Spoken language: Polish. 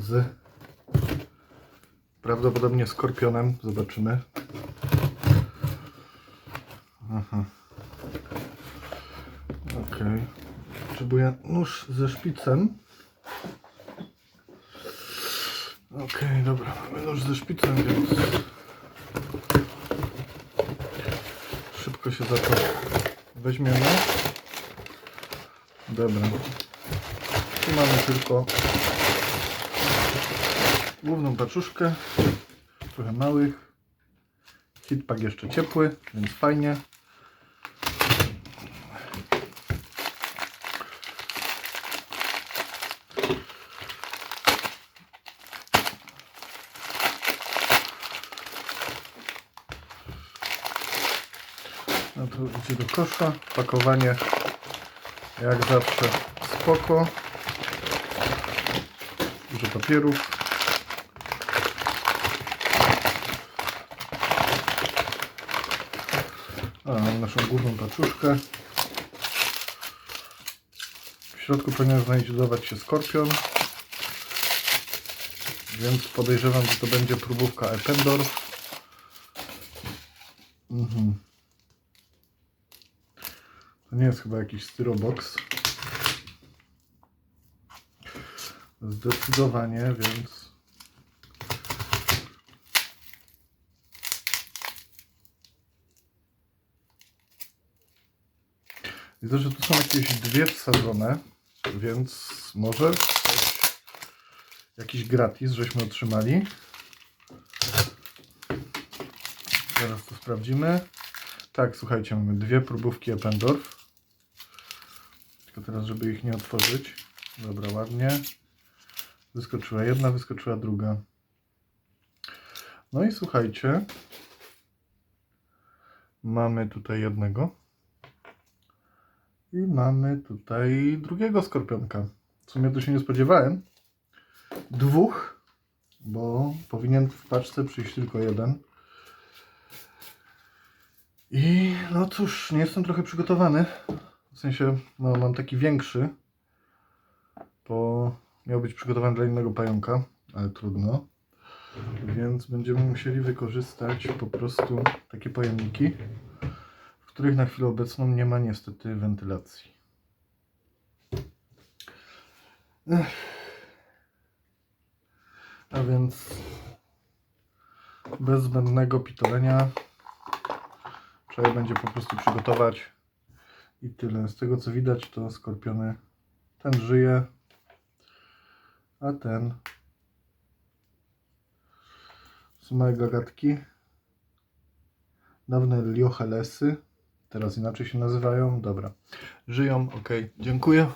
z prawdopodobnie skorpionem. Zobaczymy. Aha. Okej. Potrzebuję nóż ze szpicem. Okej, dobra, mamy nóż ze szpicem, więc szybko się za to weźmiemy. Dobra. Tu mamy tylko główną paczuszkę, trochę małych. Hitpak jeszcze ciepły, więc fajnie. No to idzie do kosza. Pakowanie jak zawsze spoko. Dużo papierów. A, mam naszą główną paczuszkę. W środku powinien znajdować się skorpion. Więc podejrzewam, że to będzie próbówka Eppendorf. Mhm. To nie jest chyba jakiś styrobox. Zdecydowanie, więc. Widzę, że tu są jakieś dwie wsadzone, więc może jakiś gratis, żeśmy otrzymali. Zaraz to sprawdzimy. Tak, słuchajcie, mamy dwie próbówki Eppendorf. Tylko teraz, żeby ich nie otworzyć. Dobra, ładnie. Wyskoczyła jedna, wyskoczyła druga. No i słuchajcie. Mamy tutaj jednego. I mamy tutaj drugiego skorpionka. W sumie to się nie spodziewałem. Dwóch, bo powinien w paczce przyjść tylko jeden. I no cóż, nie jestem trochę przygotowany. W sensie, no, mam taki większy, bo miał być przygotowany dla innego pająka, ale trudno. Więc będziemy musieli wykorzystać po prostu takie pojemniki, których na chwilę obecną nie ma niestety wentylacji. A więc bez zbędnego pitolenia Trzeba będzie po prostu przygotować i tyle. Z tego co widać to skorpiony ten żyje, a ten są małe gagatki. Dawne liochelesy, teraz inaczej się nazywają. Dobra, żyją, ok, dziękuję.